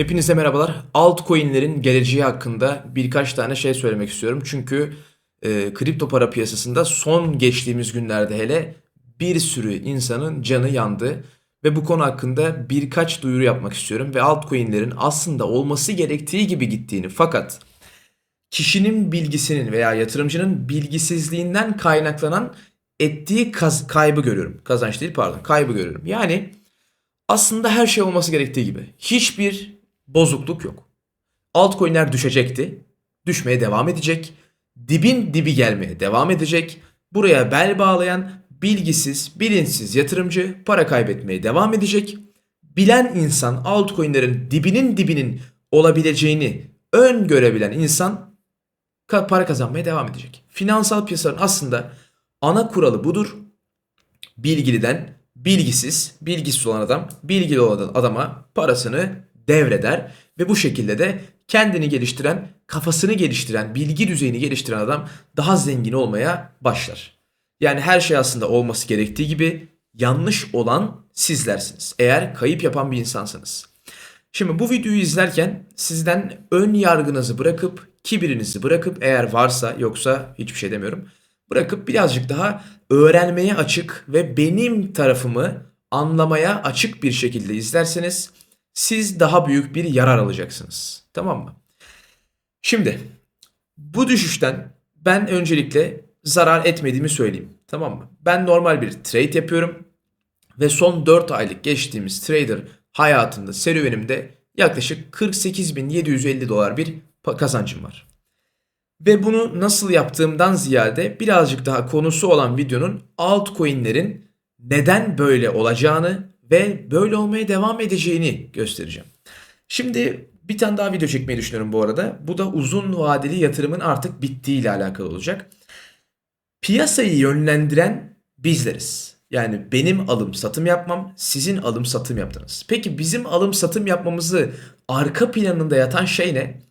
Hepinize merhabalar. Altcoin'lerin geleceği hakkında birkaç tane şey söylemek istiyorum. Çünkü e, kripto para piyasasında son geçtiğimiz günlerde hele bir sürü insanın canı yandı. Ve bu konu hakkında birkaç duyuru yapmak istiyorum. Ve altcoin'lerin aslında olması gerektiği gibi gittiğini fakat kişinin bilgisinin veya yatırımcının bilgisizliğinden kaynaklanan ettiği kaz- kaybı görüyorum. Kazanç değil pardon kaybı görüyorum. Yani aslında her şey olması gerektiği gibi. Hiçbir bozukluk yok. Altcoin'ler düşecekti. Düşmeye devam edecek. Dibin dibi gelmeye devam edecek. Buraya bel bağlayan bilgisiz, bilinçsiz yatırımcı para kaybetmeye devam edecek. Bilen insan altcoin'lerin dibinin dibinin olabileceğini öngörebilen insan para kazanmaya devam edecek. Finansal piyasaların aslında ana kuralı budur bilgiliden bilgisiz, bilgisiz olan adam bilgili olan adama parasını devreder ve bu şekilde de kendini geliştiren, kafasını geliştiren, bilgi düzeyini geliştiren adam daha zengin olmaya başlar. Yani her şey aslında olması gerektiği gibi yanlış olan sizlersiniz. Eğer kayıp yapan bir insansanız. Şimdi bu videoyu izlerken sizden ön yargınızı bırakıp, kibirinizi bırakıp eğer varsa yoksa hiçbir şey demiyorum. Bırakıp birazcık daha öğrenmeye açık ve benim tarafımı anlamaya açık bir şekilde izlerseniz siz daha büyük bir yarar alacaksınız. Tamam mı? Şimdi bu düşüşten ben öncelikle zarar etmediğimi söyleyeyim. Tamam mı? Ben normal bir trade yapıyorum ve son 4 aylık geçtiğimiz trader hayatımda, serüvenimde yaklaşık 48.750 dolar bir kazancım var. Ve bunu nasıl yaptığımdan ziyade birazcık daha konusu olan videonun altcoin'lerin neden böyle olacağını ve böyle olmaya devam edeceğini göstereceğim. Şimdi bir tane daha video çekmeyi düşünüyorum bu arada. Bu da uzun vadeli yatırımın artık bittiği ile alakalı olacak. Piyasayı yönlendiren bizleriz. Yani benim alım satım yapmam, sizin alım satım yaptınız. Peki bizim alım satım yapmamızı arka planında yatan şey ne?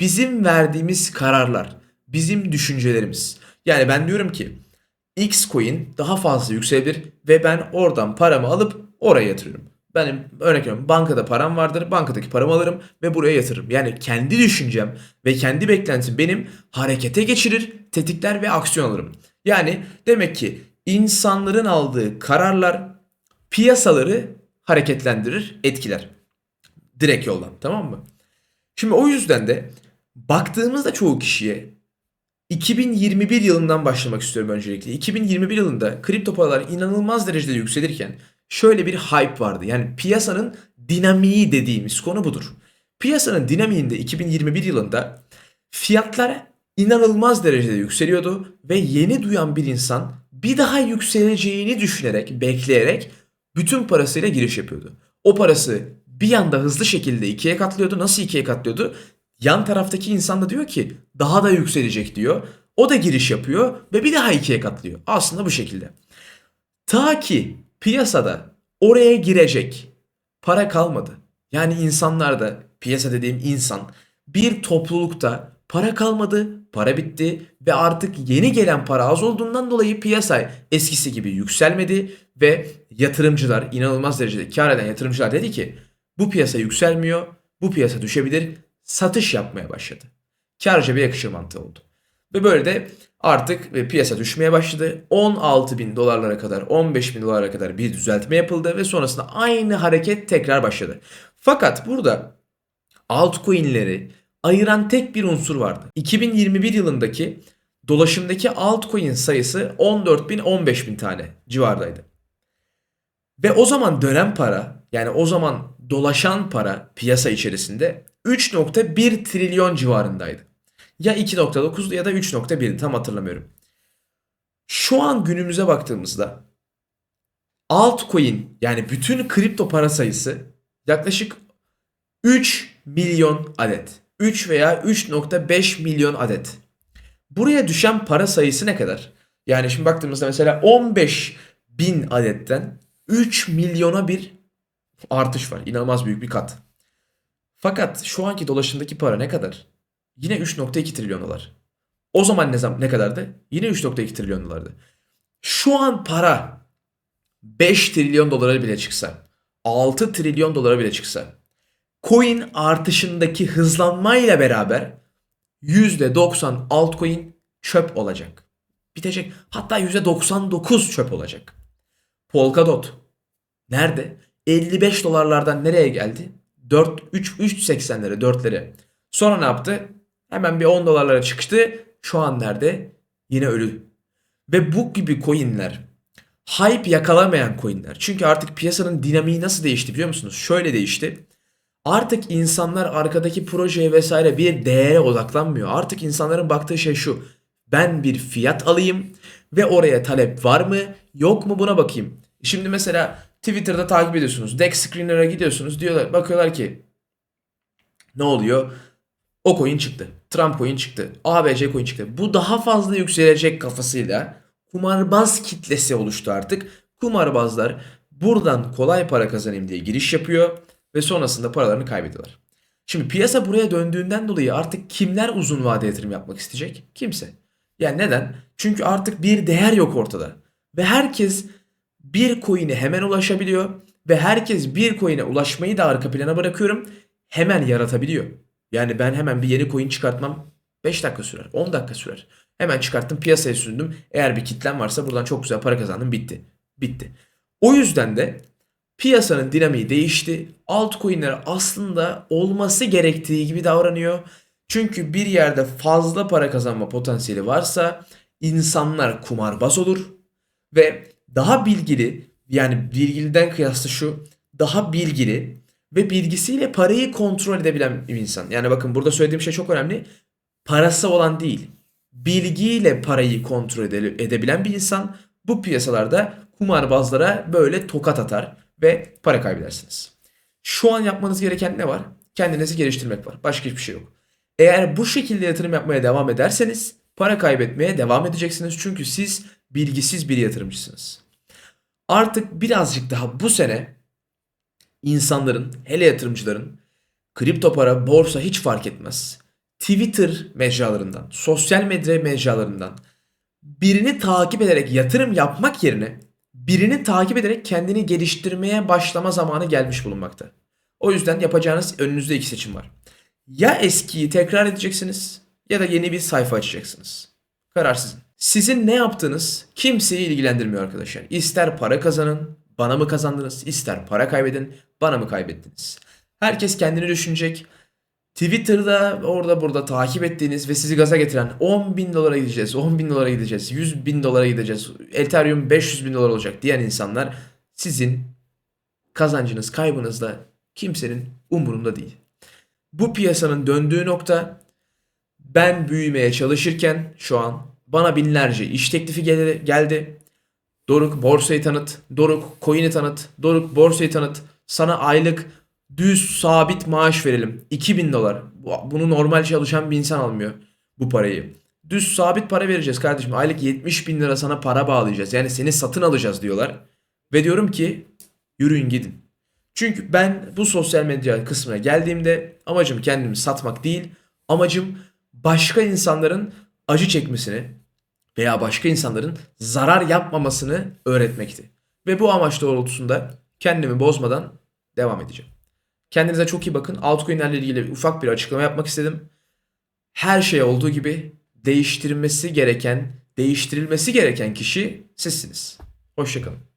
Bizim verdiğimiz kararlar, bizim düşüncelerimiz. Yani ben diyorum ki X coin daha fazla yükselebilir ve ben oradan paramı alıp oraya yatırıyorum. Benim örnek veriyorum bankada param vardır. Bankadaki paramı alırım ve buraya yatırırım. Yani kendi düşüncem ve kendi beklentim benim harekete geçirir, tetikler ve aksiyon alırım. Yani demek ki insanların aldığı kararlar piyasaları hareketlendirir, etkiler. Direkt yoldan tamam mı? Şimdi o yüzden de baktığımızda çoğu kişiye 2021 yılından başlamak istiyorum öncelikle. 2021 yılında kripto paralar inanılmaz derecede yükselirken şöyle bir hype vardı. Yani piyasanın dinamiği dediğimiz konu budur. Piyasanın dinamiğinde 2021 yılında fiyatlar inanılmaz derecede yükseliyordu ve yeni duyan bir insan bir daha yükseleceğini düşünerek, bekleyerek bütün parasıyla giriş yapıyordu. O parası bir anda hızlı şekilde ikiye katlıyordu. Nasıl ikiye katlıyordu? Yan taraftaki insan da diyor ki daha da yükselecek diyor. O da giriş yapıyor ve bir daha ikiye katlıyor. Aslında bu şekilde. Ta ki piyasada oraya girecek para kalmadı. Yani insanlarda piyasa dediğim insan bir toplulukta para kalmadı, para bitti ve artık yeni gelen para az olduğundan dolayı piyasa eskisi gibi yükselmedi ve yatırımcılar inanılmaz derecede kar eden yatırımcılar dedi ki bu piyasa yükselmiyor, bu piyasa düşebilir, satış yapmaya başladı. Kar cebe yakışır mantığı oldu. Ve böyle de artık e, piyasa düşmeye başladı. 16 bin dolarlara kadar 15 bin dolara kadar bir düzeltme yapıldı ve sonrasında aynı hareket tekrar başladı. Fakat burada altcoin'leri ayıran tek bir unsur vardı. 2021 yılındaki dolaşımdaki altcoin sayısı 14 bin 15 bin tane civardaydı. Ve o zaman dönen para yani o zaman dolaşan para piyasa içerisinde 3.1 trilyon civarındaydı. Ya 2.9 ya da 3.1 tam hatırlamıyorum. Şu an günümüze baktığımızda altcoin yani bütün kripto para sayısı yaklaşık 3 milyon adet. 3 veya 3.5 milyon adet. Buraya düşen para sayısı ne kadar? Yani şimdi baktığımızda mesela 15 bin adetten 3 milyona bir artış var. İnanılmaz büyük bir kat. Fakat şu anki dolaşımdaki para ne kadar? Yine 3.2 trilyon dolar. O zaman ne zaman ne kadardı? Yine 3.2 trilyon dolardı. Şu an para 5 trilyon dolara bile çıksa, 6 trilyon dolara bile çıksa coin artışındaki hızlanmayla beraber %90 altcoin çöp olacak. Bitecek. Hatta %99 çöp olacak. Polkadot nerede? 55 dolarlardan nereye geldi? 4 3 3.80'lere, 4'lere. Sonra ne yaptı? Hemen bir 10 dolarlara çıktı. Şu an nerede? Yine ölü. Ve bu gibi coinler hype yakalamayan coinler. Çünkü artık piyasanın dinamiği nasıl değişti biliyor musunuz? Şöyle değişti. Artık insanlar arkadaki projeye vesaire bir değere odaklanmıyor. Artık insanların baktığı şey şu. Ben bir fiyat alayım ve oraya talep var mı yok mu buna bakayım. Şimdi mesela Twitter'da takip ediyorsunuz. Dex Screener'a gidiyorsunuz. Diyorlar, bakıyorlar ki ne oluyor? O coin çıktı. Trump coin çıktı. ABC coin çıktı. Bu daha fazla yükselecek kafasıyla kumarbaz kitlesi oluştu artık. Kumarbazlar buradan kolay para kazanayım diye giriş yapıyor ve sonrasında paralarını kaybediyorlar. Şimdi piyasa buraya döndüğünden dolayı artık kimler uzun vade yatırım yapmak isteyecek? Kimse. Yani neden? Çünkü artık bir değer yok ortada. Ve herkes bir coin'e hemen ulaşabiliyor ve herkes bir coin'e ulaşmayı da arka plana bırakıyorum hemen yaratabiliyor. Yani ben hemen bir yeni coin çıkartmam 5 dakika sürer, 10 dakika sürer. Hemen çıkarttım piyasaya sürdüm. Eğer bir kitlem varsa buradan çok güzel para kazandım bitti. Bitti. O yüzden de piyasanın dinamiği değişti. Altcoin'ler aslında olması gerektiği gibi davranıyor. Çünkü bir yerde fazla para kazanma potansiyeli varsa insanlar kumarbaz olur ve daha bilgili yani bilgiliden kıyaslı şu daha bilgili ve bilgisiyle parayı kontrol edebilen bir insan. Yani bakın burada söylediğim şey çok önemli. Parası olan değil. Bilgiyle parayı kontrol ede- edebilen bir insan bu piyasalarda kumarbazlara böyle tokat atar ve para kaybedersiniz. Şu an yapmanız gereken ne var? Kendinizi geliştirmek var. Başka hiçbir şey yok. Eğer bu şekilde yatırım yapmaya devam ederseniz para kaybetmeye devam edeceksiniz. Çünkü siz bilgisiz bir yatırımcısınız. Artık birazcık daha bu sene insanların, hele yatırımcıların kripto para, borsa hiç fark etmez. Twitter mecralarından, sosyal medya mecralarından birini takip ederek yatırım yapmak yerine birini takip ederek kendini geliştirmeye başlama zamanı gelmiş bulunmakta. O yüzden yapacağınız önünüzde iki seçim var. Ya eskiyi tekrar edeceksiniz ya da yeni bir sayfa açacaksınız. Karar sizin. Sizin ne yaptığınız kimseyi ilgilendirmiyor arkadaşlar. İster para kazanın, bana mı kazandınız? İster para kaybedin, bana mı kaybettiniz? Herkes kendini düşünecek. Twitter'da orada burada takip ettiğiniz ve sizi gaza getiren 10 bin dolara gideceğiz, 10 bin dolara gideceğiz, 100 bin dolara gideceğiz, Ethereum 500 bin dolar olacak diyen insanlar sizin kazancınız, kaybınızla kimsenin umurunda değil. Bu piyasanın döndüğü nokta ben büyümeye çalışırken şu an bana binlerce iş teklifi gel- geldi. Doruk borsayı tanıt, Doruk coin'i tanıt, Doruk borsayı tanıt. Sana aylık düz sabit maaş verelim. 2000 dolar. Bu- Bunu normal çalışan bir insan almıyor bu parayı. Düz sabit para vereceğiz kardeşim. Aylık 70 bin lira sana para bağlayacağız. Yani seni satın alacağız diyorlar. Ve diyorum ki yürüyün gidin. Çünkü ben bu sosyal medya kısmına geldiğimde amacım kendimi satmak değil. Amacım başka insanların acı çekmesini veya başka insanların zarar yapmamasını öğretmekti. Ve bu amaç doğrultusunda kendimi bozmadan devam edeceğim. Kendinize çok iyi bakın. Altcoin'lerle ilgili ufak bir açıklama yapmak istedim. Her şey olduğu gibi değiştirmesi gereken, değiştirilmesi gereken kişi sizsiniz. Hoşçakalın.